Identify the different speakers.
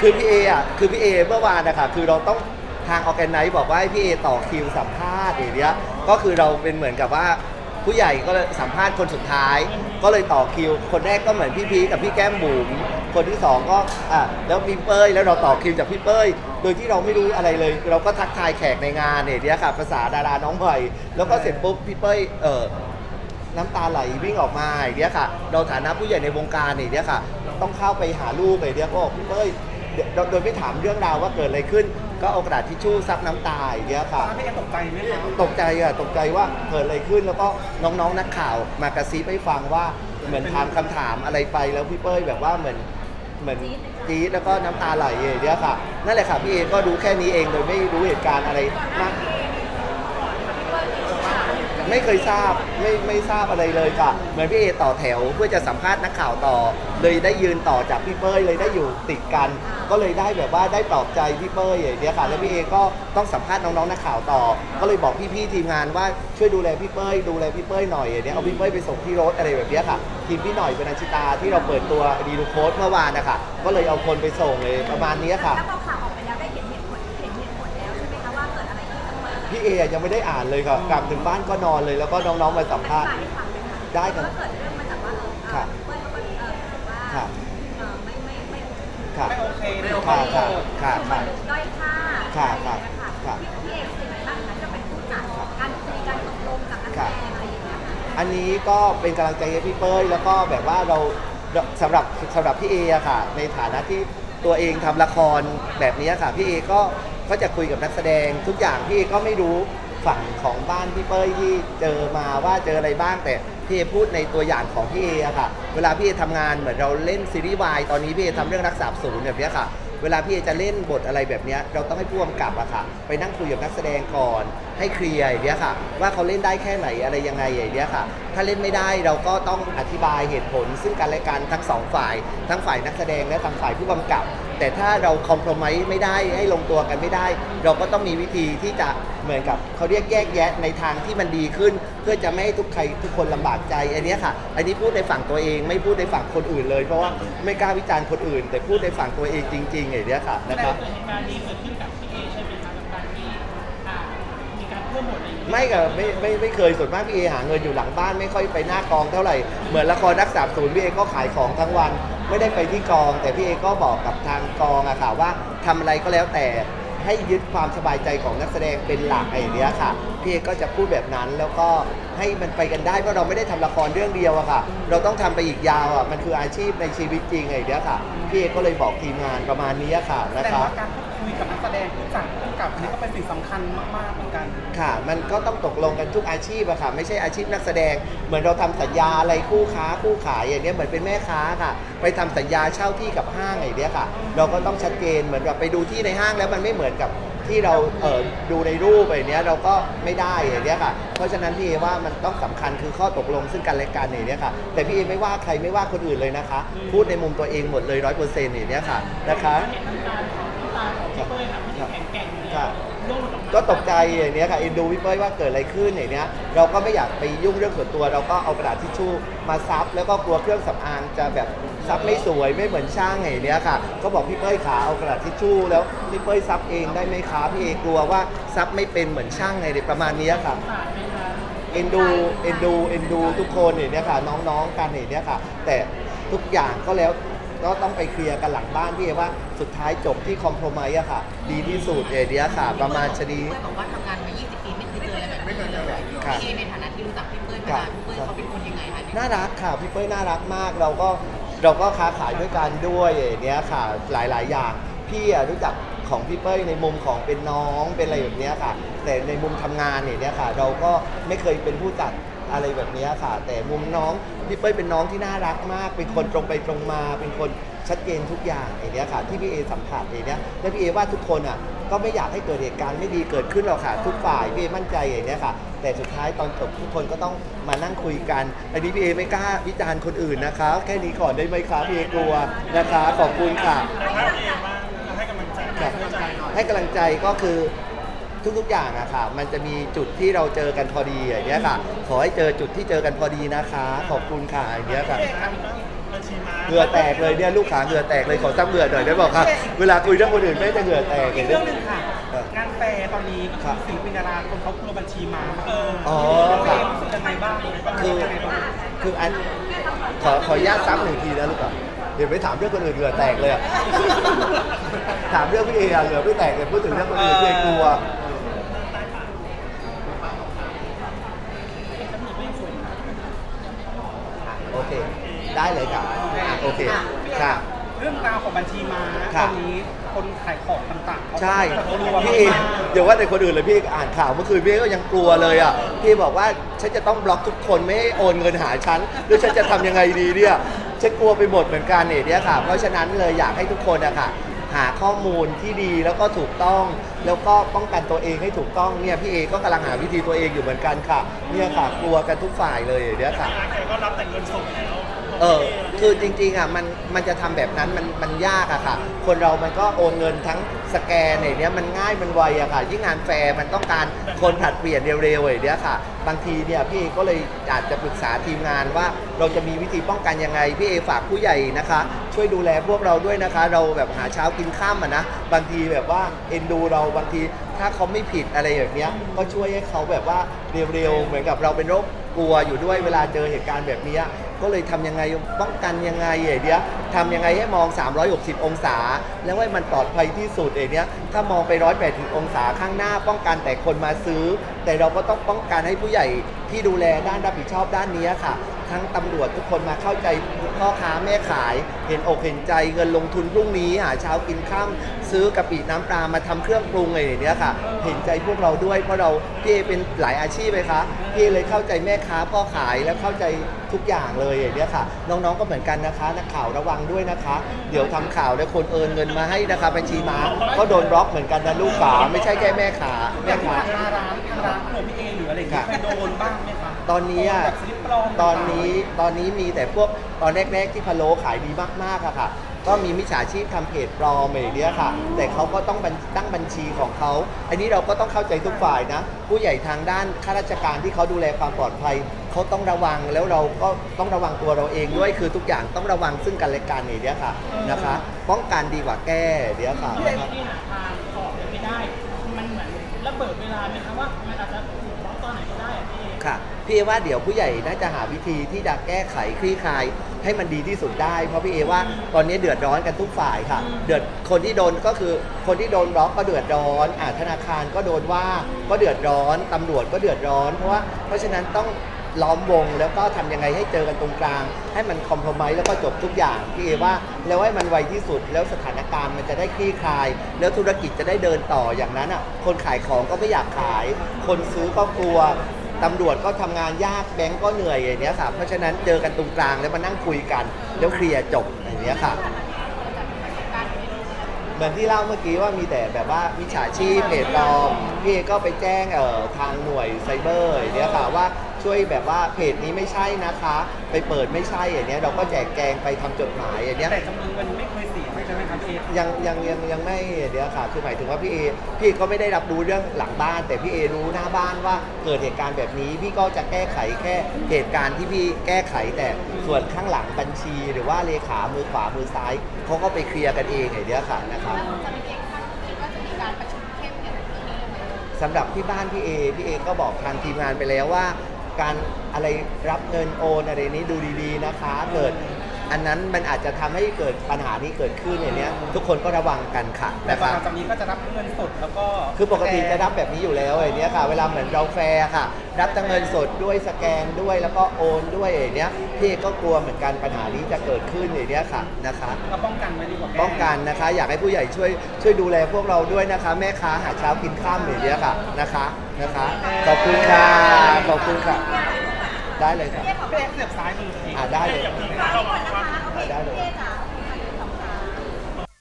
Speaker 1: คือพี่เออะคือพี่เอเมื่อวานนะคะคือเราต้องทางออแกไนซ์บอกว่าให้พี่เอต่อคิวสัมภาษณ์อย่างเงี้ยก็คือเราเป็นเหมือนกับว่าผู้ใหญ่ก็เลยสัมภาษณ์คนสุดท้าย ก็เลยต่อคิว คนแรกก็เหมือนพี่พีกับพี่แก้มบุ๋มคนที่สองก็อะแล้วพี่เป้ยแล้วเราต่อคิวจากพี่เป้ย โดยที่เราไม่รู้อะไรเลย เราก็ทักทายแขกในงานเนี่ยเนี้ยค่ะภาษาดาราน้องใหม่แล้วก็เสร็จปุ๊บพี่เป้ยเออ น้ำตาไหลวิ่งออกมาอย่างเงี้ยค่ะ เราฐานะผู้ใหญ่ในวงการอย่างเงี้ยค่ะ ต้องเข้าไปหาลูกอย่างเงี้ยก็บอกพี่เป้ยเดี๋ยวโดยไม่ถามเรื่องราวว่าเกิดอะไรขึ้น ก็เอากระดาษทิชชู่ซับน้ำตาอย่างเงี้ยค่ะ
Speaker 2: พี่เอตกใจไหมคะ
Speaker 1: ตกใจอะตกใจว่าเกิดอะไรขึ้นแล้วก็น้องๆนักข่าวมากระซิบให้ฟังว่าเหมือนถามคำถามอะไรไปแล้วพี่เป้ยแบบว่าเหมือนเหมือนจี๊ดแล้วก็น้ำตาไหลอย่างเงี้ยค่ะ นั่นแหละค่ะพี่เอก็รู้แค่นี้เองโดยไม่รู้เหตุการณ์อะไรมาก ไม่เคยทราบไม่ไม่ทราบอะไรเลยค่ะ เหมือนพี่เอต่อแถวเพื่อจะสัมภาษณ์นักข่าวต่อ เลยได้ยืนต่อจากพี่เป้ยเลยได้อยู่ติดกัน ก็เลยได้แบบว่าได้ปลอบใจพี่เป้ยอย่างเงี้ยค่ะ แล้วพี่เอก็ต้องสัมภาษณ์น้องๆนักข่าวต่อ ก็เลยบอกพี่ๆทีมงานว่าช่วยดูแลพี่เป้ยดูแลพี่เป้ยหน่อยอย่างเงี้ยเอาพี่เป้ยไปส่งที่รถอะไรแบบเนี้ยค่ะ ทีมพี่หน่อยเป็นอาชิตาที่เราเปิดตัวดีลูโคสเมื่อวานนะคะก็เลยเอาคนไปส่งเลยประมาณเนี้ยค่ะ
Speaker 3: แล้วพอ
Speaker 1: พี่เอยังไม่ได้อ่านเลยค่ะกลับถึงบ้านก็นอนเลย แล้วก็น้องๆมาสัมภาษณ์
Speaker 3: ให้ฟังไหมคะ
Speaker 1: ได้ครับ
Speaker 3: ว่าเกิดเรื่องมาจากว่าเออ
Speaker 1: ครับ
Speaker 3: เปิ้ลเปิ้ลเออว่า
Speaker 1: ครับ
Speaker 3: เออไม่ไม่ไม่
Speaker 1: ค่ะ
Speaker 2: ไม่โอเคไม่โอเค
Speaker 1: ค่ะค่ะค่ะค่ะ
Speaker 3: ด้อยค่า
Speaker 1: ค่ะ
Speaker 3: อะไรอย่างเงี้ย
Speaker 1: ค่ะ
Speaker 3: ค่ะ พี่พี่เอกเป็นไงบ้างคะจะเป็นผู้จัดการคุยการตกลงกับนักแสดงอะไรอย่างเงี้ยค่ะ
Speaker 1: อันนี้ก็เป็นกำลังใจให้พี่เป้ยแล้วก็แบบว่าเราสำหรับสำหรับพี่เออะค่ะ ในฐานะที่ตัวเองทำละครแบบนี้ค่ะ พี่เอก็ ก็จะคุยกับนักแสดงทุกอย่างพี่ก็ไม่รู้ฝั่งของบ้านพี่เป้ยที่เจอมาว่าเจออะไรบ้างแต่พี่เอพูดในตัวอย่างของพี่เออะค่ะ เวลาพี่เอทำงานเหมือนเราเล่นซีรีส์วายตอนนี้พี่เอทำเรื่องรักษาศูนย์แบบเนี้ยค่ะ เวลาพี่เอจะเล่นบทอะไรแบบเนี้ยเราต้องให้ผู้กำกับอะค่ะ ไปนั่งคุยกับนักแสดงก่อน ให้เคลียร์อย่างเงี้ยค่ะ ว่าเขาเล่นได้แค่ไหนอะไรยังไงอย่างเงี้ยค่ะ ถ้าเล่นไม่ได้เราก็ต้องอธิบายเหตุผล ซึ่งกันและกันทั้งสองฝ่าย ทั้งฝ่ายนักแสดงและทางฝ่ายผู้กำกับ แต่ถ้าเราคอมโพรไมไม่ได้ให้ลงตัวกันไม่ได้ เราก็ต้องมีวิธีที่จะเหมือนกับเขาเรียกแยกแยะในทางที่มันดีขึ้น เพื่อจะไม่ให้ทุกใครทุกคนลำบากใจอันเนี้ยค่ะ อันนี้พูดในฝั่งตัวเองไม่พูดในฝั่งคนอื่นเลย เพราะว่าไม่กล้าวิจารณ์คนอื่น แต่พูดในฝั่งตัวเองจริงๆอย่างเนี้ยค่ะนะครับ
Speaker 4: เกิดเหตุการณ์นี้เกิดขึ้นกับพี่เอใช่ไหมคะกับการที่อ่ามีการเพิ่มบทอะไรอย่างเงี้ย
Speaker 1: ไม่กับไม่ไม่ไม่เคยส่วนมากพี่เอหาเงินอยู่หลังบ้านไม่ค่อยไปหน้ากองเท่าไหร่เหมือนละครรักษาศูนย์พี่เอก็ขายของทั้งวัน ไม่ได้ไปที่กอง แต่พี่เอก็บอกกับทางกองอะค่ะว่าทำอะไรก็แล้วแต่ ให้ยึดความสบายใจของนักแสดงเป็นหลักไอ้เนี้ยค่ะพี่เอก็จะพูดแบบนั้นแล้วก็ให้มันไปกันได้เพราะเราไม่ได้ทำละครเรื่องเดียวอะค่ะ เราต้องทำไปอีกยาวอะมันคืออาชีพในชีวิตจริงไอ้เนี้ยค่ะพี่เอก็เลยบอกทีมงานประมาณนี้ค่ะนะคะ
Speaker 2: ว่าการพู กับนักแสดงผู้จัดผู้กำกับอันนี้ก็เป็นสิ่งสำคัญมากๆเหมือนกัน
Speaker 1: ค่ะ มันก็ต้องตกลงกันทุกอาชีพอะค่ะ ไม่ใช่อาชีพนักแสดง เหมือนเราทำสัญญาอะไรคู่ค้าคู่ขายอย่างเนี้ยเหมือนเป็นแม่ค้าค่ะ ไปทำสัญญาเช่าที่กับห้างอย่างเนี้ยค่ะ เราก็ต้องชัดเจนเหมือนแบบไปดูที่ในห้างแล้วมันไม่เหมือนกับที่เราเออดูในรูปอย่างเนี้ยเราก็ไม่ได้อย่างเนี้ยค่ะ เพราะฉะนั้นพี่เอว่ามันต้องสำคัญคือข้อตกลงซึ่งกันและกันอย่างเนี้ยค่ะ แต่พี่เอไม่ว่าใครไม่ว่าคนอื่นเลยนะคะ พูดในมุมตัวเองหมดเลยร้อยเปอร์เซ็นต์อย่างเนี้ยค่ะนะคะ
Speaker 4: เห็นน้ำตาของ น้ำตาของพี่เป้ยค่ะมันยังแข็งแกร่งอยู่เลย
Speaker 1: ค่ะ
Speaker 4: ร่วงหลุดออกมา
Speaker 1: ก็ตกใจอย่างเนี้ยค่ะเอ็นดูพี่เป้ยว่าเกิดอะไรขึ้นอย่างเนี้ยเราก็ไม่อยากไปยุ่งเรื่องส่วนตัว เราก็เอากระดาษทิชชู่มาซับ แล้วก็กลัวเครื่องสำอางจะแบบซับไม่สวยไม่เหมือนช่างอย่างเนี้ยค่ะ ก็บอกพี่เป้ยขาเอากระดาษทิชชู่แล้วพี่เป้ยซับเองได้ไหมคะพี่เอกลัวว่าซับไม่เป็นเหมือนช่างไงเด็ประมาณเนี้ยค่ะ
Speaker 4: สาดไหมคะ
Speaker 1: เอ็นดูเอ็นดูเอ็นดูทุกคนอย่างเนี้ยค่ะน้องๆกันอย่างเนี้ยค่ะ แต่ทุกอย่างก็แล้ว ก็ต้องไปเคลียร์กันหลังบ้านพี่เอว่าสุดท้ายจบที่คอมโพรไมซ์อะค่ะ ดีที่สุดเอเดียค่ะ ประมาณชนี
Speaker 5: เป้ยบอกว่าทำงานมา 20 ปีไม่เคยเจออะไรแบบนี้เลย
Speaker 1: ครับ
Speaker 5: พี่เอในฐานะที่รู้จักพี่เป้ยมานานพี่เป้ยเขาเป็นคนยังไงคะเนี่ย
Speaker 1: น่ารักค่ะพี่เป้ยน่ารักมากเราก็เราก็ค้าขายด้วยกันด้วยอย่างเนี้ยค่ะหลาย ๆ อย่างพี่อะรู้จักของพี่เป้ยในมุมของเป็นน้องเป็นอะไรแบบเนี้ยค่ะ แต่ในมุมทำงานเนี่ยเนี้ยค่ะ เราก็ไม่เคยเป็นผู้จัดอะไรแบบเนี้ยค่ะ แต่มุมน้อง พี่เป้ยเป็นน้องที่น่ารักมาก เป็นคนตรงไปตรงมา เป็นคนชัดเจนทุกอย่างอย่างเนี้ยค่ะ ที่พี่เอสัมผัสอย่างเนี้ยและพี่เอว่าทุกคนอะก็ไม่อยากให้เกิดเหตุการณ์ไม่ดีเกิดขึ้นหรอกค่ะ ทุกฝ่ายพี่เอมั่นใจอย่างเนี้ยค่ะ แต่สุดท้ายตอนจบทุกคนก็ต้องมานั่งคุยกันอันนี้พี่เอไม่กล้าวิจารณ์คนอื่นนะคะ แค่นี้ก่อนได้ไหมคะพี่เอกลัวนะคะขอบคุณค่ะครับให้กำลังใจก็คือ ทุกๆอย่างอะค่ะ มันจะมีจุดที่เราเจอกันพอดีอย่างเงี้ยค่ะ ขอให้เจอจุดที่เจอกันพอดีนะคะ ขอบคุณค่ะอย่างเงี้ยค่ะ
Speaker 2: พี่เอครับ
Speaker 4: บัญชีม้า
Speaker 1: เหงื่อแตกเลยเนี่ยลูกค้าเหงื่อแตกเลยขอซ้ำเหงื่อหน่อยได้บอกครับ เวลาคุยเรื่องคนอื่นไม่จะเหงื่อแตก
Speaker 2: อีก
Speaker 1: เห็นไหม
Speaker 2: เรื่องหนึงค่ะ
Speaker 1: เออ
Speaker 2: งานแฟร์ตอนนี้ก็
Speaker 1: ครั
Speaker 2: คือบศิลปินดาราคนเขากลัวบัญชีมาเออ
Speaker 1: อ๋อ
Speaker 2: เฟ
Speaker 1: ครับ
Speaker 2: ย์รู้สึกยังไงบ้าง
Speaker 1: คือ
Speaker 2: ยังไงบ้าง
Speaker 1: คืออันขอขออนุญาตซ้ำหนึ่งทีนะลูกอะ เดี๋ยวไปถามเรื่องคนอื่นเหงื่อแตกเลยอะถามเรื่องพี่เออะเหงื่อไม่แตกเลยพูดถึงเรื่องคนอื่นพี่เอกลัวอะโอเค ได้เลยครับอะโอเคค่ะ
Speaker 2: เรื่องราวของบัญชีม้า
Speaker 1: ครั
Speaker 2: ต
Speaker 1: บ
Speaker 2: อนนี้คนขายของต่างๆเขา
Speaker 1: ใช่
Speaker 2: กลัว
Speaker 1: พี่เอ
Speaker 2: มาก
Speaker 1: เดี๋ยวว่าแต่คนอื่นเลยพี่อ่านข่าวเมื่อคืนพี่ก็ยังกลัวเลยอะ พี่บอกว่าฉันจะต้องบล็อกทุกคนไม่ให้โอนเงินหาฉันหรือฉันจะทำยังไงดีเนี่ย ฉันกลัวไปหมดเหมือนกันเนี่ยค่ะ เพราะฉะนั้นเลยอยากให้ทุกคนอะค่ะ หาข้อมูลที่ดีแล้วก็ถูกต้อง แล้วก็ป้องกันตัวเองให้ถูกต้องเนี่ยพี่เอก็กำลังหาวิธีตัวเองอยู่เหมือนกันค่ะ เนี่ยค่ะกลัวกันทุกฝ่ายเลยเนี่ยค่ะ
Speaker 4: แกก็รับแต่เงินสดแล้ว
Speaker 1: เออคือจริงๆอะมันมันจะทำแบบนั้นมันมันยากอะค่ะ คนเรามันก็โอนเงินทั้งสแกนเนี่ยเนี้ยมันง่ายมันไวอะค่ะ ยิ่งงานแฟร์มันต้องการคนผัดเปลี่ยนเร็วๆอย่างเนี้ยค่ะ บางทีเนี่ยพี่เอก็เลยอาจจะปรึกษาทีมงานว่าเราจะมีวิธีป้องกันยังไงพี่เอฝากผู้ใหญ่นะคะ ช่วยดูแลพวกเราด้วยนะคะ เราแบบหาเช้ากินข้ามอะนะบางทีแบบว่าเอ็นดูเราบางที ถ้าเขาไม่ผิดอะไรอย่างเนี้ยก็ช่วยให้เขาแบบว่าเร็วๆเหมือนกับเราเป็นโรคกลัวอยู่ด้วยเวลาเจอเหตุการณ์แบบเนี้ย ก็เลยทำยังไงป้องกันยังไงไอ้เนี้ยทำยังไงให้มอง 360 องศา แล้วให้มันปลอดภัยที่สุดเอเนี้ยถ้ามองไป 180 องศาข้างหน้า ป้องกันแต่คนมาซื้อ แต่เราก็ต้องป้องกันให้ผู้ใหญ่ที่ดูแลด้านรับผิดชอบด้านนี้ค่ะ ทั้งตำรวจทุกคนมาเข้าใจพ่อค้าแม่ขาย เห็นอกเห็นใจเงินลงทุนพรุ่งนี้หาเช้ากินข้ามซื้อกะปิน้ำปลามาทำเครื่องปรุงอะไรอย่างเนี้ยค่ะ เห็นใจพวกเราด้วยเพราะเราพี่เอเป็นหลายอาชีพเลยคะพี่เอเลยเข้าใจแม่ค้าพ่อขายแล้วเข้าใจทุกอย่างเลยอย่างเนี้ยค่ะ น้องๆก็เหมือนกันนะคะนักข่าวระวังด้วยนะคะ เดี๋ยวทำข่าวแล้วคนเอินเงินมาให้นะคะบัญชีม้าก็โดนบล็อกเหมือนกันนะลูกขาไม่ใช่แค่แม่ขา
Speaker 2: อ
Speaker 1: แม่
Speaker 2: ย่าง
Speaker 1: ขา
Speaker 2: ทางร้านทางร้านของพี่เอหรือ อะไรอย่างเงี้ย
Speaker 1: ครับ
Speaker 2: เคยโดนบ้างไหมคะ
Speaker 1: ตอนนี้อะ
Speaker 2: แบบสลิปปลอม
Speaker 1: ตอนนี้ตอนนี้มีแต่พวกตอนแรกๆที่พะโล้ขายดีมากๆอะค่ะ ก็มีมิจฉาชีพทำเพจปลอมอย่างเนี้ยค่ะ แต่เขาก็ต้องบัญตั้งบัญชีของเขา อันนี้เราก็ต้องเข้าใจทุกฝ่ายนะ ผู้ใหญ่ทางด้านข้าราชการที่เขาดูแลความปลอดภัยเขาต้องระวังแล้วเราก็ต้องระวังตัวเราเองด้วยคือทุกอย่างต้องระวังซึ่งกันและกันอย่างเนี้ยค่ะนะคะ ป้องกันดีกว่าแก้เดี๋ยวค่ะ
Speaker 4: ที่ที่หาทางออกไม่ได้ มันเหมือนระเบิดเวลาไหมครับว่ามัน
Speaker 1: ค่ะ พี่เอว่าเดี๋ยวผู้ใหญ่น่าจะหาวิธีที่จะแก้ไขคลี่คลาย ให้มันดีที่สุดได้ เพราะพี่เอว่าตอนนี้เดือดร้อนกันทุกฝ่ายค่ะ เดือดคนที่โดนก็คือคนที่โดนบล็อกก็เดือดร้อนอ่าธนาคารก็โดนว่าก็เดือดร้อนตำรวจก็เดือดร้อน เพราะว่าเพราะฉะนั้นต้องล้อมวงแล้วก็ทำยังไงให้เจอกันตรงกลาง ให้มันคอมเพลมไแล้วก็จบทุกอย่างพี่เอว่าแล้วให้มันไวที่สุดแล้วสถานการณ์มันจะได้คลี่คลาย แล้วธุรกิจจะได้เดินต่ออย่างนั้นอะคนขายของก็ไม่อยากขาย คนซื้อก็กลัว ตำรวจก็ทำงานยากแบงก์ก็เหนื่อยอย่างเนี้ยค่ะเพราะฉะนั้นเจอกันตรงกลางแล้วมานั่งคุยกัน แล้วเคลียร์จบอย่างเนี้ยค่ะ เหมือนที่เล่าเมื่อกี้ว่ามีแต่แบบว่ามิจฉาชีพเพจปลอมพี่เอก็ไปแจ้งเอ่อทางหน่วยไซเบอร์อย่างเนี้ยค่ะว่าช่วยแบบว่าเพจนี้ไม่ใช่นะคะ ไปเปิดไม่ใช่อย่างเนี้ยเราก็แจกแจงไปทำจดหมายอย่างเนี้ย
Speaker 2: แต่จำนวนเงินไม่เคยเสีย
Speaker 1: ยังยังยังยังไม่เดี๋ยวค่ะคือหมายถึงว่าพี่เอพี่ก็ไม่ได้รับรู้เรื่องหลังบ้าน แต่พี่เอรู้หน้าบ้านว่าเกิดเหตุการณ์แบบนี้ พี่ก็จะแก้ไขแค่เหตุการณ์ที่พี่แก้ไขแต่ส่วนข้างหลังบัญชี หรือว่าเลขามือขวามือซ้ายเขาก็ไปเคลียร์กันเองอย่างเดียวค่ะนะครับ
Speaker 3: จะมีเองค่ะคิดว่าจะมีการประชุมเข้มเกี่ยวกับเรื่องนี้เลยไหม
Speaker 1: สำหรับที่บ้านพี่เอพี่เอก็บอกทางทีมงานไปแล้วว่า การอะไรรับเงินโอนอะไรนี้ดูดีๆนะคะ เกิด อันนั้นมันอาจจะทำให้เกิดปัญหานี้เกิดขึ้นอย่างเนี้ยทุกคนก็ระวังกันค่ะ
Speaker 2: แต่
Speaker 1: นะ
Speaker 2: หลั
Speaker 1: คะ
Speaker 2: งจากนี้ก็จะรับเงินสดแล้วก็
Speaker 1: คือปกติจะรับแบบนี้อยู่แล้วอย่างเนี้ยค่ะ เวลาเหมือนเราแฟร์ค่ะ รับทั้งเงินสดด้วยสแกนด้วยแล้วก็โอนด้วยอย่างเนี้ยพี่เอก็กลัวเหมือนกันปัญหานี้จะเกิดขึ้นอย่างเนี้ยค่ะนะคะ
Speaker 2: ก็ป้องกันไว้ดีกว่าแป้
Speaker 1: องกันนะคะ อยากให้ผู้ใหญ่ช่วยช่วยดูแลพวกเราด้วยนะคะ แม่ค้าหาเช้ากินข้ามอย่างเนี้ยค่ะนะคะนะคะ ขอบคุณค่ะขอบคุณค่ะ ได้เลยครับ
Speaker 2: พี่เอเสียบซ้ายมือเอง
Speaker 1: อ่าได้เลย
Speaker 3: ฟังก่อนนะคะโอเค
Speaker 1: ได้เลย
Speaker 3: พี่เอจ๋า